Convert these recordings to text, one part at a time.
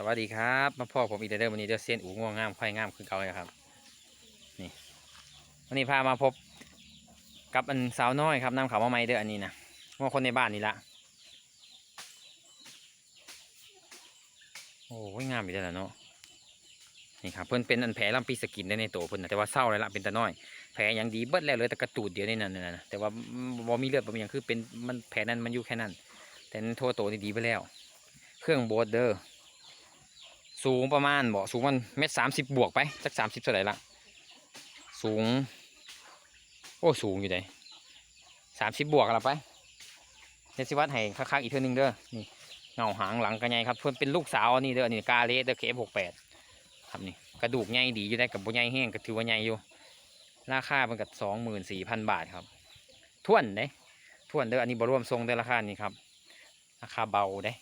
สวัสดีครับมาพ่อผมอีเด้อวันนี้เด้อเซียนอูง่วงงามควายงามคือเก่าเลยครับนี่วันนี้พามาพบกับอันสาวน้อยครับนำเขามาใหม่เด้ออันนี้นะว่าคนในบ้านนี่ละโอ้ยงามอีกแล้วเนาะนี่ครับเพิ่นเป็นอันแผลลำปีสกินได้ในตัวเพิ่นนะแต่ว่าเศร้าเลยละเป็นตาน้อยแผลยังดีเบิดแล้วเลยแต่กระตูดเดียวในนั้นนะแต่ว่าบ่มีเลือดบ่มีหยังคือเป็นมันแผลนั้นมันอยู่แค่นั้น แต่นั้นโทษโตนี่ดีไปแล้ว เครื่องโบดเดอร์ สูงประมาณบ่สูงมันเมตรสามสิบบวกไปสักสามสิบเท่าไหร่ละสูง โอ้สูงอยู่ไหนสามสิบบวกกันละไปเดยวสิวัดให้คักๆอีกเท่านึงเด้อนี่เงาหางหลังกันไงครับเพื่อนเป็นลูกสาวนี่เด้อนี่กาเลสเด้อเคฟหกแปดครับนี่กระดูกใหญ่ดีอยู่ได้กับบุใหญ่แห้งก็ถือว่าใหญ่อยู่ราคามันกับสองหมื่นสี่พันบาทครับท่วนเด้ท่วนเด้ออันนี้บรวมทรงเด้อราคานี้ครับราคาเบาเด้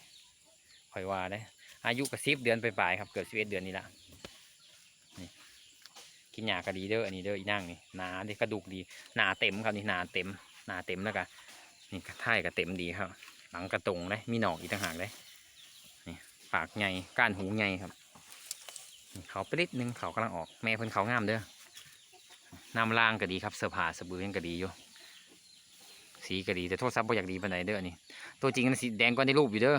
ค่อยว่าเด้ อายุก็สิบเดือนไปปลายครับเกิดสิบเอ็ดเดือนนี่ละนี่กินหยากระดีเด้ออันนี้เด้ออีนั่งนี่หนาเด้กระดูกดีหนาเต็มครับนี่หนาเต็มหนาเต็มแล้วก็นี่กระท่ายก็เต็มดีครับ หลังกระตรงเลยมีหนอกอีกต่างหากเลยนี่ปากใหญ่ก้านหูใหญ่ครับเขาไปนิดนึงเขากำลังออกแม่เพิ่นเขางามเด้อน้ำล่างก็ดีครับเสื้อผ้าสบู่ยังก็ดีอยู่สีก็ดีแต่โทษซับบ่อยากดีปานใดเด้อนี่ตัวจริงมันสีแดงกว่าในรูปอยู่เด้อ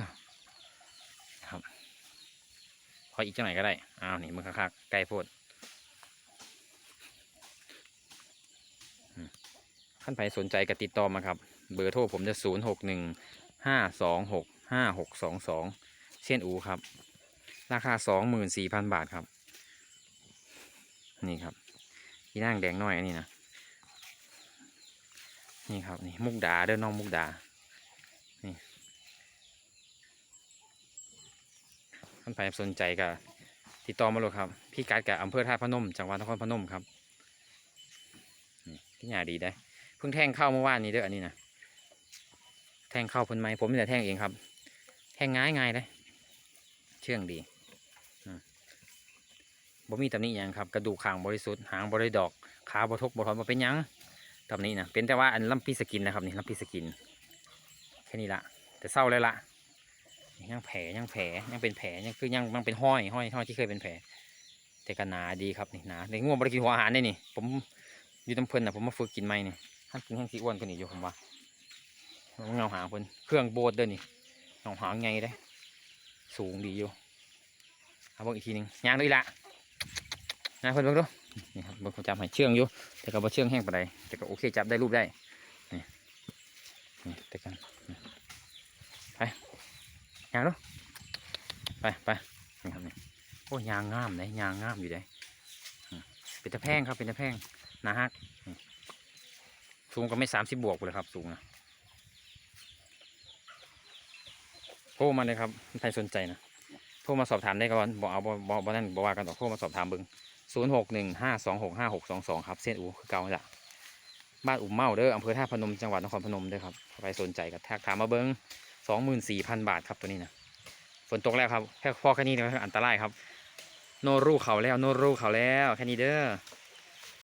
ออีกจังไหนก็ได้อ้าวนี่มึงคักๆไก่โพดอืมขั้นไปสนใจก็ติดต่อมาครับ เบอร์โทรผมจะศูนย์หกหนึ่งห้าสองหกห้าหกสองสองเช่นอูครับ ราคาสองหมื่นสี่พันบาทครับ นี่ครับที่นั่งแดงน้อยอันนี้นะนี่ครับ นี่มุกดาเด้อน้องมุกดา ท่านใครสนใจก็ติดต่อมาเลยครับ พี่การ์ดกับอำเภอท่าตุพนม จังหวัดนครพนมครับที่หยาดีได้ เพิ่งแทงเข้าเมื่อวานนี้เด้ออันนี้นะแทงเข้าพิ่นไหมผมนี่แหละแทงเองครับ แทงง่ายง่ายเลยเชื่องดีบ่มีตำหนิหยังครับ กระดูกขางบริสุทธิ์หางบริดอก ขาบทกบทอนบ่เป็นยังตำหนี้นะเป็นแต่ว่าอันลำปีสกินนะครับนี่ลำปีสกิน แค่นี้ละแต่เศร้าเลยละ ยังแผลยังแผลยังเป็นแผลยังคือยังยังเป็นห้อยห้อยห้อยที่เคยเป็นแผล แต่ก็หนาดีครับนี่หนาในง่วงบริกินหัวอาหารนี่นี่ ผมอยู่ตำเพลินนะผมมาฝึกกินไหมนี่ท่านกินแห้งสีอ้วนกว่านี่อยู่ผมว่าเงาหางเพิ่นเครื่องโบดเด้อนี่เงาหางไงได้ สูงดีอยู่เอาบิ่งอีกทีหนึงยางด้วยละนะเพิ่นเบิ่งดูนี่ครับเบิ่งผมจำให้เชื่องอยู่แต่ก็บ่เชื่องแห้งปานใดแต่ก็โอเคจับได้รูปได้นี่นี่แต่กันางดูไปไปนี่ครับนี่โอ้ยางงามเลยยางงามอยู่เลยเป็นตะแพงครับเป็นตะแพงนาฮักสูงก็ไม่สามสิบบวกเลยครับ สูงนะโทรมาเลยครับใครสนใจนะโทรมาสอบถามได้ก่อนบอกเอาบอกบอกนั่นบอกว่ากันต่อโทรมาสอบถามเบิ้งศูนย์หกหนึ่งห้าสองหกห้าหกสองสองครับ เส้นอูคือเก่าแหละบ้านอุ่มเมาเด้ออำเภอท่าพนมจังหวัดนครพนมเด้อครับใครสนใจก็ทักถามมาเบิ้ง สองหมื่นสี่พันบาทครับตัวนี้นะฝนตกแล้วครับแค่พอแค่นี้ก็อันตรายครับ โนรูเขาแล้วโนรูเขาแล้วแค่นี้เด้อ